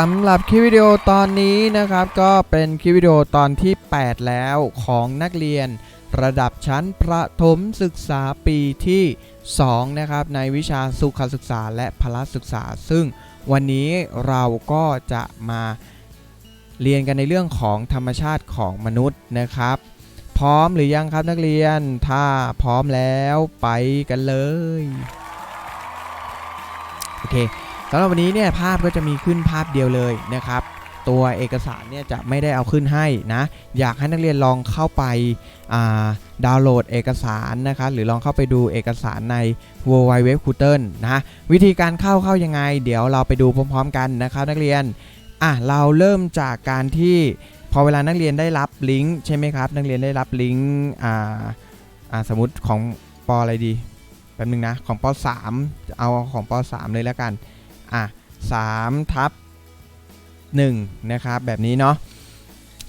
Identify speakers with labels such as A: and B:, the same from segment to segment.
A: สำหรับคลิปวิดีโอตอนนี้นะครับก็เป็นคลิปวิดีโอตอนที่ 8 แล้วของนักเรียน ระดับชั้นประถมศึกษาปีที่ 2 นะครับในวิชาสุขศึกษาและพละศึกษา ซึ่งวันนี้เราก็จะมาเรียนกันในเรื่องของธรรมชาติของมนุษย์นะครับ พร้อมหรือยังครับนักเรียนถ้าพร้อมแล้วไปกันเลยโอเค สำหรับวันนี้เนี่ยภาพก็จะมีขึ้นภาพเดียวเลยนะครับ ตัวเอกสารเนี่ยจะไม่ได้เอาขึ้นให้นะ อยากให้นักเรียนลองเข้าไปาดาวน์โหลดเอกสารนะครับหรือลองเข้าไปดูเอกสารใน w w w c o o t e r นะวิธีการเข้าเข้ายังไง เดี๋ยวเราไปดูพร้อมๆกันนะครับนักเรียนอะเราเริ่มจากการที่พอเวลานักเรียนได้รับลิงก์ใช่ไหมครับ นักเรียนได้รับลิงก์อ่าอ่าสมมติของปออะไรดีแป๊บนึงนะของป 3 เอาของป 3 เลยแล้วกัน อะสามทับหนึ่งนะครับแบบนี้เนาะ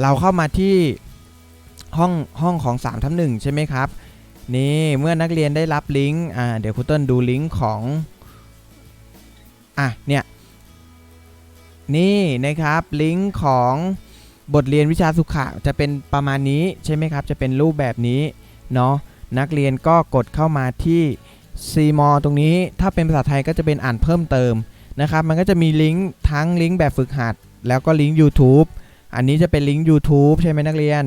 A: เราเข้ามาที่ห้องห้องของ3ทับหนึ่งใช่ไหมครับนี่เมื่อนักเรียนได้รับลิงก์อ่าเดี๋ยวครูต้นดูลิงก์ของอะเนี่ยนี่นะครับลิงก์ของบทเรียนวิชาสุขะจะเป็นประมาณนี้ใช่ไหมครับ จะเป็นรูปแบบนี้เนาะนักเรียนก็กดเข้ามาที่ซีมอตรงนี้ถ้าเป็นภาษาไทยก็จะเป็นอ่านเพิ่มเติม นะครับมันก็จะมีลิงก์ทั้งลิงก์แบบฝึกหัด แล้วก็ลิงก์ YouTube อันนี้จะเป็นลิงก์ YouTube ใช่ไหมนักเรียน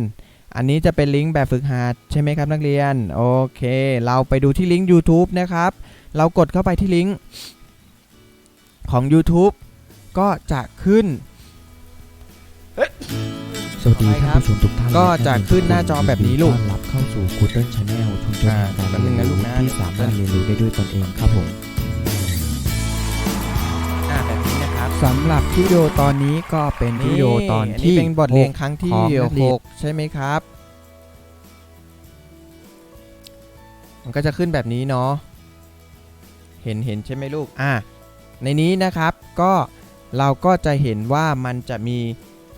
A: อันนี้จะเป็นลิงก์แบบฝึกหัดใช่ไหมครับนักเรียน โอเค เราไปดูที่ลิงก์ YouTube นะครับ เรากดเข้าไปที่ลิงก์ของ YouTube ก็จะขึ้น
B: สวัสดีท่านผู้ชมทุกท่าน
A: ก็จะขึ้นหน้าจอแบบนี้ลูก
B: ต้อนรับเข้าสู่คูเติลชาแนลชุมชน
A: อ่า
B: แห่งการ
A: แป๊บนึ
B: เรีย
A: ง
B: น
A: นะลู
B: รู้
A: กนะ
B: ที่สามารถเรียนรู้ได้ด้วยตนเองครับผม สำหรับคลิปวิดีโอตอนนี้ก็เป็นคลิปวิดีโอตอน
A: น
B: ที่
A: นี้เป็นบทเรียนครั้งที่
B: ของนักเรียน
A: 6ใช่ไหมครับ มันก็จะขึ้นแบบนี้เนาะเห็นเห็นใช่ไหมลูกอะในนี้นะครับก็เราก็จะเห็นว่ามันจะมี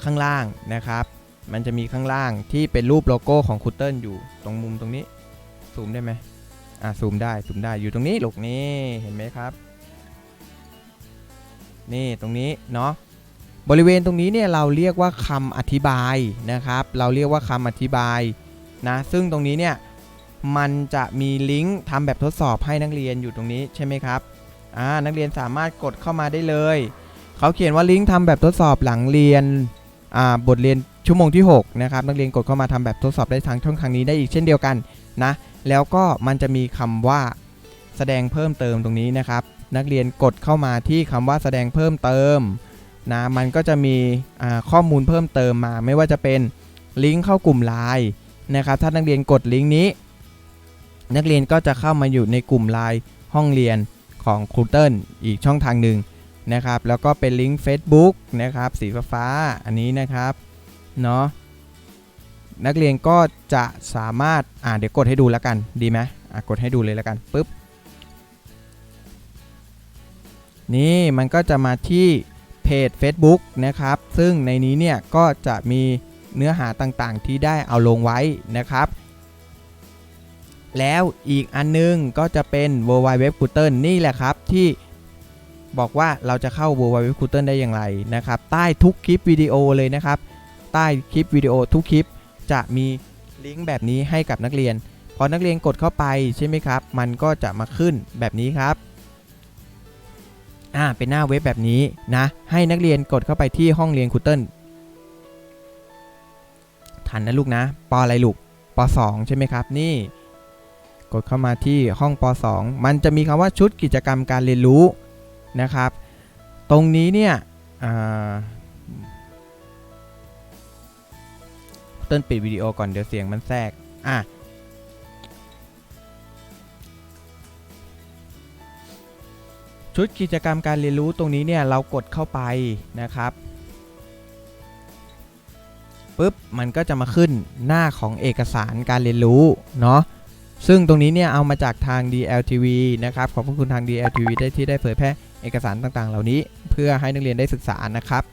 A: ข้างล่างนะครับ มันจะมีข้างล่างที่เป็นรูปโลโก้ของคูเติลอยู่ตรงมุมตรงนี้ซูมได้ไหมอะซูมได้ซูมได้อยู่ตรงนี้ลูกนี่เห็นไหมครับ นี่ตรงนี้เนาะบริเวณตรงนี้เนี่ยเราเรียกว่าคำอธิบายนะครับ เราเรียกว่าคำอธิบายนะซึ่งตรงนี้เนี่ยมันจะมีลิงก์ทำแบบทดสอบให้นักเรียนอยู่ตรงนี้ใช่ไหมครับอ่านักเรียนสามารถกดเข้ามาได้เลย เขาเขียนว่าลิงก์ทำแบบทดสอบหลังเรียนอ่าบทเรียนชั่วโมงที่6นะครับนักเรียนกดเข้ามาทำแบบทดสอบได้ทางช่องทางนี้ได้อีกเช่นเดียวกันนะแล้วก็มันจะมีคำว่าแสดงเพิ่มเติมตรงนี้นะครับ นักเรียนกดเข้ามาที่คำว่าแสดงเพิ่มเติมนะมันก็จะมีข้อมูลเพิ่มเติมมา ไม่ว่าจะเป็นลิงก์เข้ากลุ่มไลน์นะครับถ้านักเรียนกดลิงก์นี้ นักเรียนก็จะเข้ามาอยู่ในกลุ่มไลน์ห้องเรียนของครูเติลอีกช่องทางหนึ่งนะครับแล้วก็เป็นลิงก์ Facebook นะครับสีฟ้าอันนี้นะครับเนาะนักเรียนก็จะสามารถอ่าเดี๋ยวกดให้ดูแล้วกันดีไหมอะกดให้ดูเลยแล้วกันปุ๊บ นี่มันก็จะมาที่เพจ Facebook นะครับ ซึ่งในนี้เนี่ยก็จะมีเนื้อหาต่างๆ ที่ได้เอาลงไว้นะครับ แล้วอีกอันนึงก็จะเป็น w w w c o o t e r นี่แหละครับที่บอกว่าเราจะเข้า w w w c o o t e r ได้อย่างไรนะครับ ใต้ทุกคลิปวิดีโอเลยนะครับ ใต้คลิปวิดีโอทุกคลิปจะมีลิงก์แบบนี้ให้กับนักเรียน พอนักเรียนกดเข้าไปใช่ไหมครับ มันก็จะมาขึ้นแบบนี้ครับ อ่าเป็นหน้าเว็บแบบนี้นะ ให้นักเรียนกดเข้าไปที่ห้องเรียนครูเติลทันนะลูกนะปออะไรลูกป .2 ใช่ไหมครับ นี่ กดเข้ามาที่ห้องป .2 มันจะมีคำว่าชุดกิจกรรมการเรียนรู้นะครับ ตรงนี้เนี่ยอ่าเต้นปิดวิดีโอก่อนเดี๋ยวเสียงมันแทรกอะ ชุดกิจกรรมการเรียนรู้ตรงนี้เนี่ยเรากดเข้าไปนะครับปุ๊บมันก็จะมาขึ้นหน้าของเอกสารการเรียนรู้เนาะซึ่งตรงนี้เนี่ยเอามาจากทาง DLTV นะครับขอบพระคุณทาง DLTV ได้ที่ได้เผยแพร่เอกสารต่างๆ เหล่านี้ เพื่อให้นักเรียนได้ศึกษานะครับ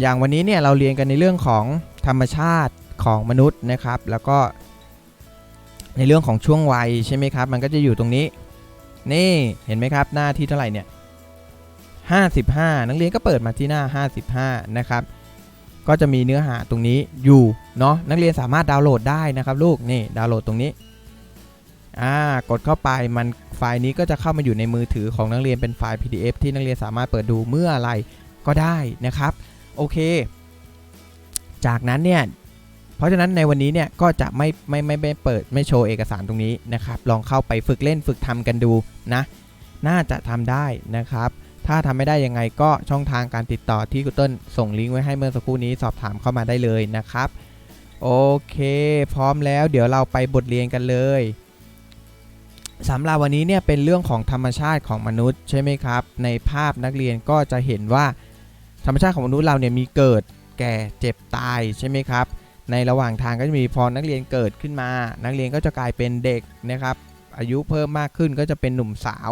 A: อย่างวันนี้เนี่ยเราเรียนกันในเรื่องของธรรมชาติของมนุษย์นะครับ แล้วก็ในเรื่องของช่วงวัยใช่ไหมครับ มันก็จะอยู่ตรงนี้ นี่เห็นไหมครับหน้าที่เท่าไหร่เนี่ย55 นักเรียนก็เปิดมาที่หน้า 55 นะครับ ก็จะมีเนื้อหาตรงนี้อยู่เนาะนักเรียนสามารถดาวน์โหลดได้นะครับลูกนี่ดาวน์โหลดตรงนี้อ่ากดเข้าไปมันไฟล์นี้ก็จะเข้ามาอยู่ในมือถือของนักเรียนเป็นไฟล์ PDF ที่นักเรียนสามารถเปิดดูเมื่อไรก็ได้นะครับ โอเค จากนั้นเนี่ย เพราะฉะนั้นในวันนี้เนี่ยก็จะไม่ไม่ไม่ไม่เปิดไม่โชว์เอกสารตรงนี้นะครับ ลองเข้าไปฝึกเล่นฝึกทำกันดูนะ น่าจะทำได้นะครับ ถ้าทำไม่ได้ยังไงก็ช่องทางการติดต่อที่คุณต้นส่งลิงก์ไว้ให้เมื่อสักครู่นี้สอบถามเข้ามาได้เลยนะครับ โอเค พร้อมแล้วเดี๋ยวเราไปบทเรียนกันเลยสำหรับวันนี้เนี่ยเป็นเรื่องของธรรมชาติของมนุษย์ใช่ไหมครับ ในภาพนักเรียนก็จะเห็นว่าธรรมชาติของมนุษย์เราเนี่ยมีเกิดแก่เจ็บตายใช่ไหมครับ ในระหว่างทางก็จะมีพอนักเรียนเกิดขึ้นมา นักเรียนก็จะกลายเป็นเด็กนะครับ อายุเพิ่มมากขึ้นก็จะเป็นหนุ่มสาว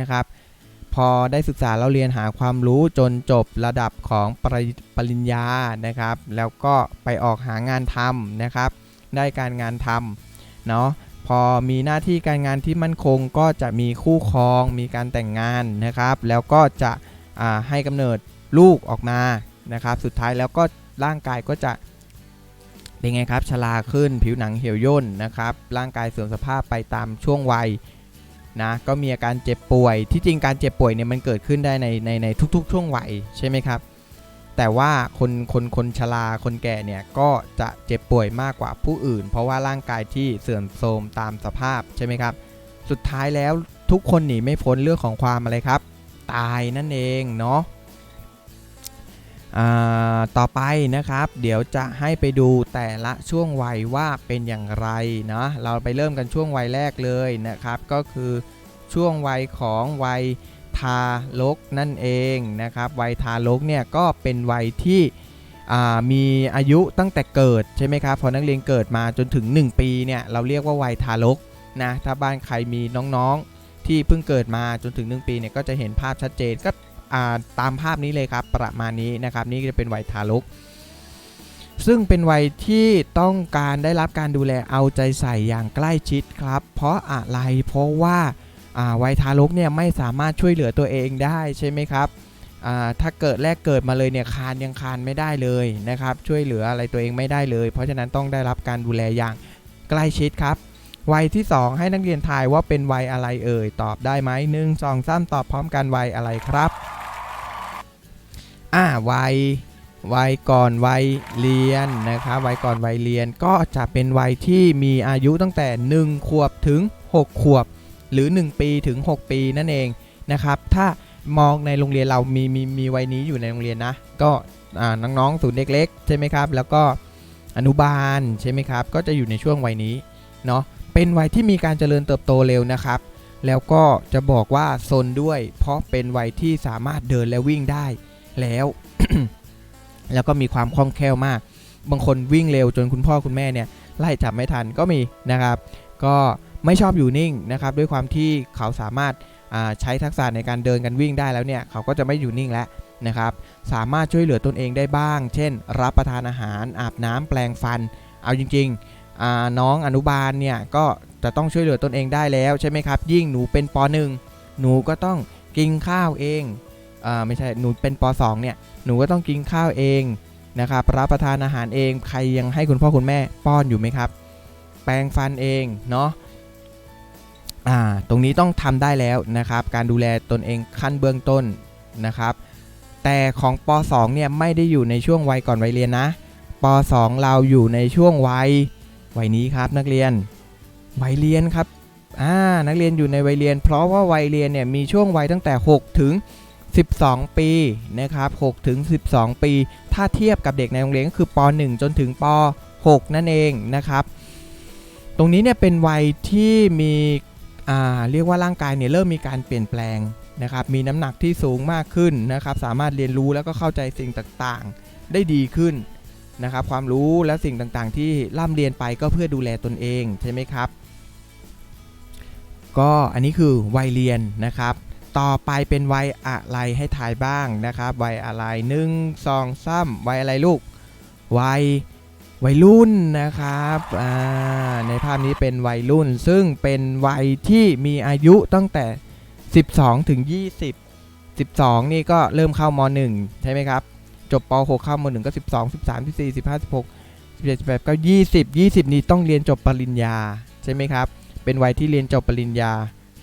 A: นะครับ พอได้ศึกษาเราเรียนหาความรู้จนจบระดับของปริปริญญานะครับ แล้วก็ไปออกหางานทำนะครับ ได้การงานทำเนาะพอมีหน้าที่การงานที่มั่นคงก็จะมีคู่ครอง มีการแต่งงานนะครับ แล้วก็จะให้กำเนิดลูกออกมานะครับ สุดท้ายแล้วก็ร่างกายก็จะ เป็นไงครับชราขึ้นผิวหนังเหี่ยวย่นนะครับ ร่างกายเสื่อมสภาพไปตามช่วงวัยนะก็มีอาการเจ็บป่วย ที่จริงการเจ็บป่วยเนี่ยมันเกิดขึ้นได้ในในในทุกๆ ช่วงวัยใช่ไหมครับ แต่ว่าคนคนคนชราคนแก่เนี่ยก็จะเจ็บป่วยมากกว่าผู้อื่น เพราะว่าร่างกายที่เสื่อมโทรมตามสภาพใช่ไหมครับ สุดท้ายแล้วทุกคนหนีไม่พ้นเรื่องของความอะไรครับ ตายนั่นเองเนาะ ต่อไปนะครับ เดี๋ยวจะให้ไปดูแต่ละช่วงวัยว่าเป็นอย่างไรนะเราไปเริ่มกันช่วงวัยแรกเลยนะครับ ก็คือช่วงวัยของวัยทารกนั่นเองนะครับวัยทารกเนี่ยก็เป็นวัยที่มีอายุตั้งแต่เกิดใช่ไหมครับพอนักเรียนเกิดมาจนถึง 1 ปีเนี่ยเราเรียกว่าวัยทารกนะถ้าบ้านใครมีน้องๆที่เพิ่งเกิดมาจนถึง 1 ปีเนี่ยก็จะเห็นภาพชัดเจนก็ ตามภาพนี้เลยครับ ประมาณนี้นะครับ นี่จะเป็นวัยทารกซึ่งเป็นวัยที่ต้องการได้รับการดูแลเอาใจใส่อย่างใกล้ชิดครับ เพราะอะไรเพราะว่าาวัยทารกเนี่ยไม่สามารถช่วยเหลือตัวเองได้ใช่ไหมครับถ้าเกิดแรกเกิดมาเลยเนี่ยคานยังคานไม่ได้เลยนะครับ ช่วยเหลืออะไรตัวเองไม่ได้เลย เพราะฉะนั้นต้องได้รับการดูแลอย่างใกล้ชิดครับ วัยที่ 2 ให้นักเรียนทายว่าเป็นวัยอะไรเอ่ยตอบได้ไหมหนึ่งสองสามตอบพร้อมกันวัยอะไรครับ อ่าวัยวัยก่อนวัยเรียนนะครับวัยก่อนวัยเรียนก็จะเป็นวัยที่มีอายุตั้งแต่ 1 ขวบถึง 6 ขวบ หรือ 1 ปีถึง 6 ปีนั่นเองนะครับถ้ามองในโรงเรียนเรามีมีมีวัยนี้อยู่ในโรงเรียนนะ ก็อ่าน้องๆศูนย์เด็กเล็กใช่ไหมครับ แล้วก็อนุบาลใช่ไหมครับ ก็จะอยู่ในช่วงวัยนี้เนาะเป็นวัยที่มีการเจริญเติบโตเร็วนะครับ แล้วก็จะบอกว่าซนด้วย เพราะเป็นวัยที่สามารถเดินและวิ่งได้ แล้ว แล้วก็มีความคล่องแคล่วมาก บางคนวิ่งเร็วจนคุณพ่อคุณแม่เนี่ยไล่จับไม่ทันก็มีนะครับ ก็ไม่ชอบอยู่นิ่งนะครับ ด้วยความที่เขาสามารถาใช้ทักษะในการเดินกันวิ่งได้แล้วเนี่ย เขาก็จะไม่อยู่นิ่งแล้วนะครับ สามารถช่วยเหลือตนเองได้บ้าง เช่น รับประทานอาหาร อาบน้ำแปลงฟัน เอาจริงๆน้องอนุบาลเนี่ยก็จะต้องช่วยเหลือตนเองได้แล้วใช่ไหมครับ ยิ่งหนูเป็นป .1 หนูก็ต้องกินข้าวเอง อ่าไม่ใช่หนูเป็นป .2 เนี่ยหนูก็ต้องกินข้าวเองนะครับรับประทานอาหารเองใครยังให้คุณพ่อคุณแม่ป้อนอยู่ไหมครับ แปรงฟันเองเนาะอ่าตรงนี้ต้องทำได้แล้วนะครับ การดูแลตนเองขั้นเบื้องต้นนะครับ แต่ของป .2 เนี่ยไม่ได้อยู่ในช่วงวัยก่อนวัยเรียนนะป .2 เราอยู่ในช่วงวัยวัยนี้ครับนักเรียนวัยเรียนครับอ่านักเรียนอยู่ในวัยเรียน เพราะว่าวัยเรียนเนี่ยมีช่วงวัยตั้งแต่ 6 ถึง 12 ปีนะครับ6ถึง 12 ปี ถ้าเทียบกับเด็กในโรงเรียนก็คือป .1 จนถึงป .6 นั่นเองนะครับ ตรงนี้เนี่ยเป็นวัยที่มีอ่าเรียกว่าร่างกายเนี่ยเริ่มมีการเปลี่ยนแปลงนะครับ มีน้ำหนักที่สูงมากขึ้นนะครับ สามารถเรียนรู้แล้วก็เข้าใจสิ่งต่างๆ ได้ดีขึ้นนะครับ ความรู้และสิ่งต่างๆ ที่ร่ำเรียนไปก็เพื่อดูแลตนเองใช่ไหมครับ ก็อันนี้คือวัยเรียนนะครับ ต่อไปเป็นวัยอะไรให้ถ่ายบ้างนะครับวัยอะไรหนึ่งสองสามวัยอะไรลูกวัยวัยรุ่นนะครับในภาพนี้เป็นวัยรุ่น ซึ่งเป็นวัยที่มีอายุตั้งแต่ 12 ถึง 20 12 นี่ก็เริ่มเข้าม .1 ใช่ไหมครับ จบป .6 เข้าม .1 ก็ 12 13 14 15 16 17 18ก็20 20 นี่ต้องเรียนจบปริญญาใช่ไหมครับ เป็นวัยที่เรียนจบปริญญา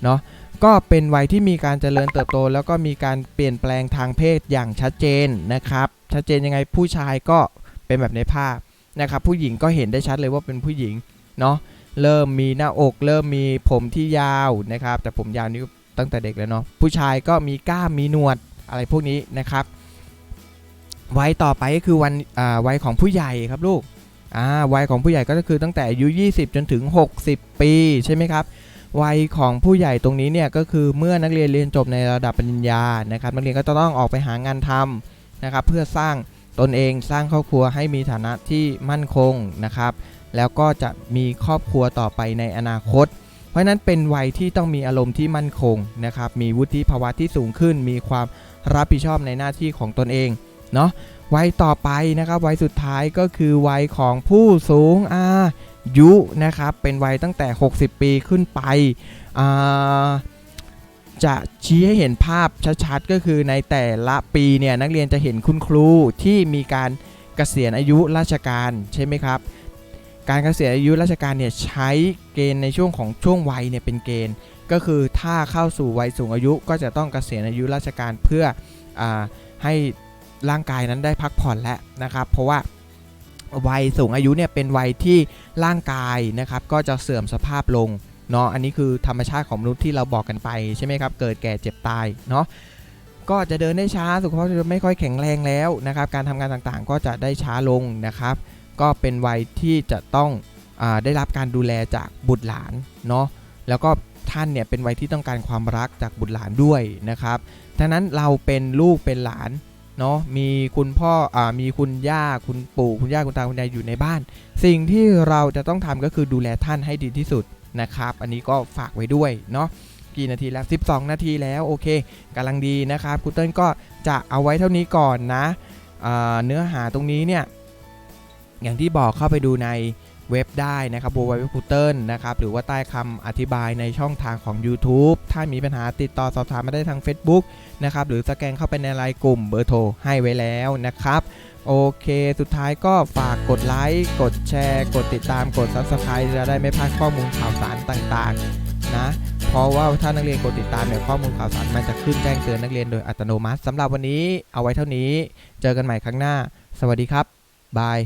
A: เนาะ ก็เป็นวัยที่มีการเจริญเติบโต แล้วก็มีการเปลี่ยนแปลงทางเพศอย่างชัดเจนนะครับ ชัดเจนยังไงผู้ชายก็เป็นแบบในภาพนะครับ ผู้หญิงก็เห็นได้ชัดเลยว่าเป็นผู้หญิงเนาะเริ่มมีหน้าอก เริ่มมีผมที่ยาวนะครับ แต่ผมยาวนี่ตั้งแต่เด็กแล้วเนาะผู้ชายก็มีกล้ามมีหนวดอะไรพวกนี้นะครับวัยต่อไปก็คือวันวัยของผู้ใหญ่ครับลูกวัยของผู้ใหญ่ก็คือตั้งแต่อายุ 20 จนถึง 60 ปีใช่ไหมครับ วัยของผู้ใหญ่ตรงนี้เนี่ยก็คือเมื่อนักเรียนเรียนจบในระดับปริญญานะครับ นักเรียนก็จะต้องออกไปหางานทำนะครับ เพื่อสร้างตนเองสร้างครอบครัวให้มีฐานะที่มั่นคงนะครับ แล้วก็จะมีครอบครัวต่อไปในอนาคต เพราะฉะนั้นเป็นวัยที่ต้องมีอารมณ์ที่มั่นคงนะครับ มีวุฒิภาวะที่สูงขึ้น มีความรับผิดชอบในหน้าที่ของตนเองเนาะวัยต่อไปนะครับวัยสุดท้ายก็คือวัยของผู้สูงอา ยุนะครับ เป็นวัยตั้งแต่ 60 ปีขึ้นไป จะชี้ให้เห็นภาพชัดๆ ก็คือในแต่ละปีเนี่ยนักเรียนจะเห็นคุณครูที่มีการเกษียณอายุราชการใช่ไหมครับ การเกษียณอายุราชการเนี่ยใช้เกณฑ์ในช่วงของช่วงวัยเนี่ยเป็นเกณฑ์ ก็คือถ้าเข้าสู่วัยสูงอายุก็จะต้องเกษียณอายุราชการเพื่ออให้ร่างกายนั้นได้พักผ่อนแล้วนะครับ เพราะว่า วัยสูงอายุเนี่ยเป็นวัยที่ร่างกายนะครับก็จะเสื่อมสภาพลงเนาะอันนี้คือธรรมชาติของมนุษย์ที่เราบอกกันไปใช่ไหมครับเกิดแก่เจ็บตายเนาะก็จะเดินได้ช้าสุขภาพจะไม่ค่อยแข็งแรงแล้วนะครับการทำงานต่างๆ ก็จะได้ช้าลงนะครับ ก็เป็นวัยที่จะต้องอได้รับการดูแลจากบุตรหลานเนาะแล้วก็ท่านเนี่ยเป็นวัยที่ต้องการความรักจากบุตรหลานด้วยนะครับดังนั้นเราเป็นลูกเป็นหลาน เนาะมีคุณพ่ออ่ามีคุณย่าคุณปู่คุณย่าคุณตาคุณยายอยู่ในบ้าน สิ่งที่เราจะต้องทำก็คือดูแลท่านให้ดีที่สุดนะครับ อันนี้ก็ฝากไว้ด้วยเนาะกี่นาทีแล้ว 12 นาทีแล้วโอเคกำลังดีนะครับคุณเติ้ลก็จะเอาไว้เท่านี้ก่อนนะเนื้อหาตรงนี้เนี่ยอย่างที่บอกเข้าไปดูใน เว็บได้นะครับ w w w p u t e r นะครับหรือว่าใต้คำอธิบายในช่องทางของ YouTube ถ้ามีปัญหาติดต่อสอบถามมาได้ทาง Facebook นะครับหรือสแกนเข้าไปในไลน์กลุ่มเบอร์โทรให้ไว้แล้วนะครับ โอเค สุดท้ายก็ฝากกดไลค์กดแชร์ กดติดตามกด Subscribe จะได้ไม่พลาดข้อมูลข่าวสารต่างๆ นะ เพราะว่าถ้านักเรียนกดติดตามเนี่ยข้อมูลข่าวสารมันจะขึ้นแจ้งเตือนนักเรียนโดยอัตโนมัติสำหรับวันนี้เอาไว้เท่านี้ เจอกันใหม่ครั้งหน้า สวัสดีครับบาย